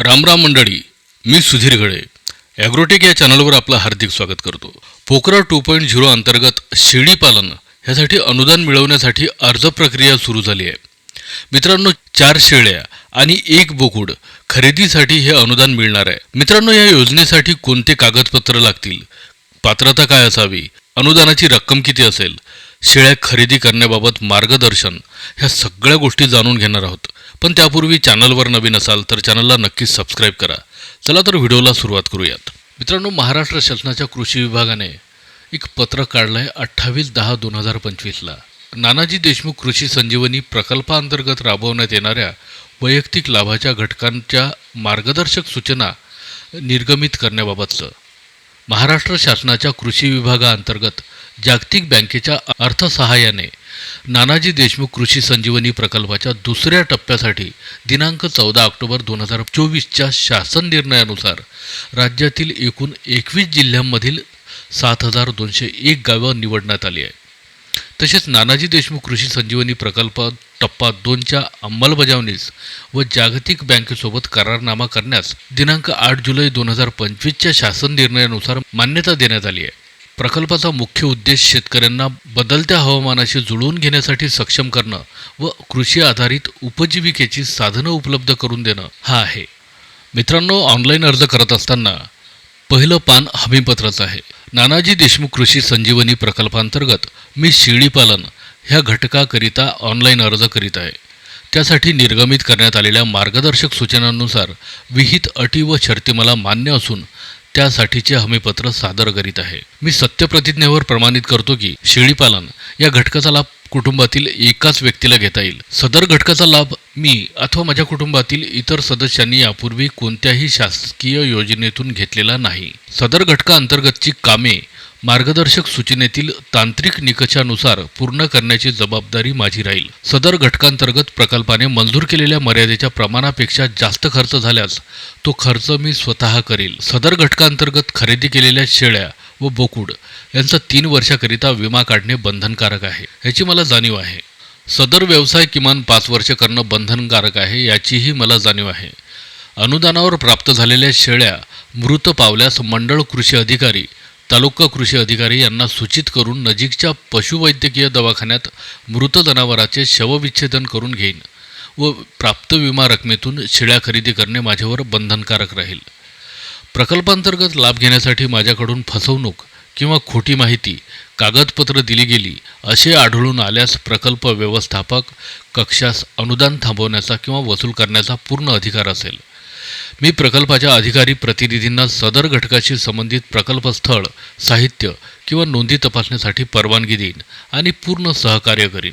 रामराम मंडळी मी सुधीर घळे. ॲग्रोटेक या चॅनलवर आपलं हार्दिक स्वागत करतो. पोकरा टू पॉईंट झिरो अंतर्गत शेळी पालन ह्यासाठी अनुदान मिळवण्यासाठी अर्ज प्रक्रिया सुरू झाली आहे. मित्रांनो चार शेळ्या आणि एक बोकुड खरेदीसाठी हे अनुदान मिळणार आहे. मित्रांनो या योजनेसाठी कोणते कागदपत्र लागतील? पात्रता काय असावी? अनुदानाची रक्कम किती असेल? शेळ्या खरेदी करण्याबाबत मार्गदर्शन ह्या सगळ्या गोष्टी जाणून घेणार आहोत. पण त्यापूर्वी चॅनलवर नवीन असाल तर चॅनलला नक्कीच सबस्क्राईब करा. चला तर व्हिडिओला सुरुवात करूयात. मित्रांनो महाराष्ट्र शासनाच्या कृषी विभागाने एक पत्र काढलं आहे अठ्ठावीस दहा दोन हजार पंचवीसला. नानाजी देशमुख कृषी संजीवनी प्रकल्पांतर्गत राबवण्यात येणाऱ्या वैयक्तिक लाभाच्या घटकांच्या मार्गदर्शक सूचना निर्गमित करण्याबाबतचं. महाराष्ट्र शासनाच्या कृषी विभागाअंतर्गत जागतिक बँकेच्या अर्थसहाय्याने नानाजी देशमुख कृषी संजीवनी प्रकल्पाच्या दुसऱ्या टप्प्यासाठी दिनांक चौदा ऑक्टोबर दोन हजार चोवीसच्या शासन निर्णयानुसार राज्यातील एकूण एकवीस जिल्ह्यांमधील सात हजार दोनशे एक गावं निवडण्यात आली आहे तसेच नानाजी देशमुख कृषी संजीवनी प्रकल्प टप्पा दोनच्या अंमलबजावणीस व जागतिक बँकेसोबत करारनामा करण्यास दिनांक आठ जुलै दोन हजार पंचवीसच्या शासन निर्णयानुसार मान्यता देण्यात आली आहे. प्रकल्पाचा मुख्य उद्देश शेतकऱ्यांना बदलत्या हवामानाशी जुळवून घेण्यासाठी सक्षम करणं व कृषी आधारित उपजीविकेची साधनं उपलब्ध करून देणं हा आहे. मित्रांनो ऑनलाईन अर्ज करत असताना पहिलं पान हमीपत्राचं आहे. नानाजी देशमुख कृषी संजीवनी प्रकल्पांतर्गत मी शेळीपालन ह्या घटकाकरिता ऑनलाईन अर्ज करीत आहे. त्यासाठी निर्गमित करण्यात आलेल्या मार्गदर्शक सूचनांनुसार विहित अटी व शर्ती मला मान्य असून त्यासाठीचे हमीपत्र सादर करीत आहे. मी सत्यप्रतिज्ञेवर प्रमाणित करतो की शेळीपालन या घटकाचा लाभ कुटुंबातील एकाच व्यक्तीला घेता येईल. सदर घटकाचा लाभ मी अथवा माझ्या कुटुंबातील इतर सदस्यांनी यापूर्वी कोणत्याही शासकीय योजनेतून घेतलेला नाही. सदर घटकाअंतर्गतची कामे मार्गदर्शक सूचनेतील तांत्रिक निकषानुसार पूर्ण करण्याची जबाबदारी माझी राहील. सदर घटकांतर्गत प्रकल्पाने मंजूर केलेल्या मर्यादेच्या प्रमाणापेक्षा जास्त खर्च झाल्यास तो खर्च मी स्वतः करेल. सदर घटकांतर्गत खरेदी केलेल्या शेळ्या व बोकुड यांचा तीन वर्षाकरिता विमा काढणे बंधनकारक आहे. याची मला जाणीव आहे. सदर व्यवसाय किमान पाच वर्ष करणं बंधनकारक आहे याचीही मला जाणीव आहे. अनुदानावर प्राप्त झालेल्या शेळ्या मृत पावल्यास मंडळ कृषी अधिकारी तालुका कृषी अधिकारी यांना सूचित करून नजीकच्या पशुवैद्यकीय दवाखान्यात मृत जनावराचे शवविच्छेदन करून घेईन व प्राप्त विमा रकमेतून शेळ्या खरेदी करणे माझ्यावर बंधनकारक राहील. प्रकल्पांतर्गत लाभ घेण्यासाठी माझ्याकडून फसवणूक किंवा खोटी माहिती कागदपत्र दिली गेली असे आढळून आल्यास प्रकल्प व्यवस्थापक कक्षास अनुदान थांबवण्याचा किंवा वसूल करण्याचा पूर्ण अधिकार असेल. मी प्रकल्पाच्या अधिकारी प्रतिनिधींना सदर घटकाशी संबंधित प्रकल्पस्थळ साहित्य किंवा नोंदी तपासण्यासाठी परवानगी देईन आणि पूर्ण सहकार्य करीन.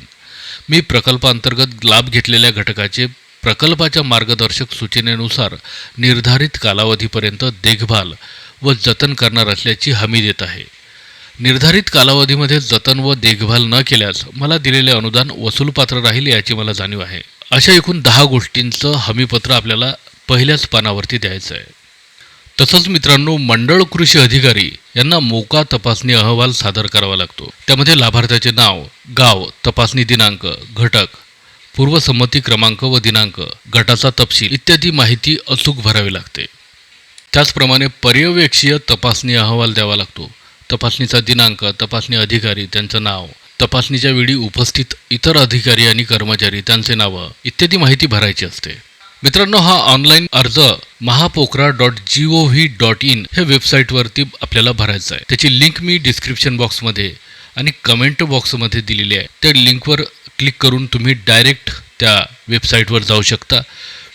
मी प्रकल्पांतर्गत लाभ घेतलेल्या घटकाचे प्रकल्पाच्या मार्गदर्शक सूचनेनुसार निर्धारित कालावधीपर्यंत देखभाल व जतन करणार असल्याची हमी देत आहे. निर्धारित कालावधीमध्ये जतन व देखभाल न केल्यास मला दिलेले अनुदान वसूलपात्र राहील याची मला जाणीव आहे. अशा एकूण दहा गोष्टींचं हमीपत्र आपल्याला पहिल्याच पानावरती द्यायचं आहे. तसंच मित्रांनो मंडळ कृषी अधिकारी यांना मोका तपासणी अहवाल सादर करावा लागतो. त्यामध्ये लाभार्थ्याचे नाव गाव तपासणी दिनांक घटक पूर्वसंमती क्रमांक व दिनांक गटाचा तपशील इत्यादी माहिती अचूक भरावी लागते. त्याचप्रमाणे पर्यवेक्षीय तपासणी अहवाल द्यावा लागतो. तपासणीचा दिनांक तपासणी अधिकारी त्यांचं नाव तपासणीच्या वेळी उपस्थित इतर अधिकारी आणि कर्मचारी त्यांचे नावं इत्यादी माहिती भरायची असते. मित्रांनो हा ऑनलाईन अर्ज Mahapocra dot G O V dot in हे वेबसाईटवरती आपल्याला भरायचा आहे. त्याची लिंक मी डिस्क्रिप्शन बॉक्समध्ये आणि कमेंट बॉक्समध्ये दिलेली आहे. त्या लिंकवर क्लिक करून तुम्ही डायरेक्ट त्या वेबसाईटवर जाऊ शकता.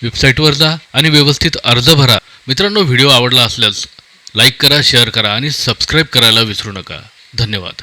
वेबसाईटवर जा आणि व्यवस्थित अर्ज भरा. मित्रांनो व्हिडिओ आवडला असल्यास लाईक करा शेअर करा आणि सबस्क्राईब करायला विसरू नका. धन्यवाद.